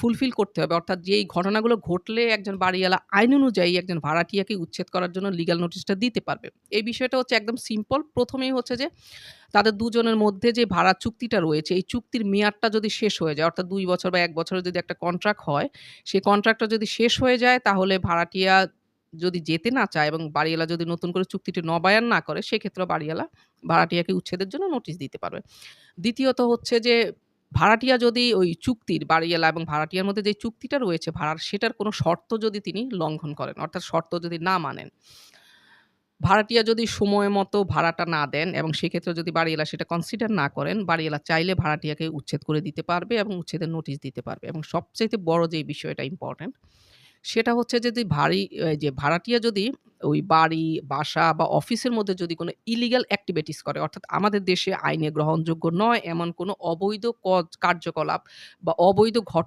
Fulfil করতে হবে। অর্থাৎ যেই ঘটনাগুলো ঘটলে একজন বাড়িওয়ালা আইন অনুযায়ী একজন ভাড়াটিয়াকে উচ্ছেদ করার জন্য লিগ্যাল নোটিশটা দিতে পারবে। এই বিষয়টা হচ্ছে একদম সিম্পল। প্রথমেই হচ্ছে যে তাদের দুজনের মধ্যে যে ভাড়া চুক্তিটা রয়েছে, এই চুক্তির মেয়াদটা যদি শেষ হয়ে যায়, অর্থাৎ দুই বছর বা এক বছরের যদি একটা কন্ট্রাক্ট হয়, সেই কন্ট্রাক্টটা যদি শেষ হয়ে যায় তাহলে ভাড়াটিয়া যদি যেতে না চায় এবং বাড়িওয়ালা যদি নতুন করে চুক্তিটি নবায়ন না করে, সেক্ষেত্রে বাড়িওয়ালা ভাড়াটিয়াকে উচ্ছেদের জন্য নোটিশ দিতে পারবে। দ্বিতীয়ত হচ্ছে যে ভাড়াটিয়া যদি ওই চুক্তির বাড়িওয়ালা এবং ভাড়াটিয়ার মধ্যে যে চুক্তিটা রয়েছে ভাড়ার, সেটার কোনো শর্ত যদি তিনি লঙ্ঘন করেন, অর্থাৎ শর্ত যদি না মানেন। ভাড়াটিয়া যদি সময় মতো ভাড়াটা না দেন এবং সেক্ষেত্রে যদি বাড়িওয়ালা সেটা কনসিডার না করেন, বাড়িওয়ালা চাইলে ভাড়াটিয়াকে উচ্ছেদ করে দিতে পারবে এবং উচ্ছেদের নোটিশ দিতে পারবে এবং সবচাইতে বড় যে বিষয়টা ইম্পোর্টেন্ট, সেটা হচ্ছে যদি এই যে ভাড়াটিয়া যদি ওই বাড়ি, বাসা বা অফিসের মধ্যে যদি কোনো ইলিগাল অ্যাক্টিভিটিস করে, অর্থাৎ আমাদের দেশে আইনে গ্রহণযোগ্য নয় এমন কোনো অবৈধ কার্যকলাপ বা অবৈধ ঘট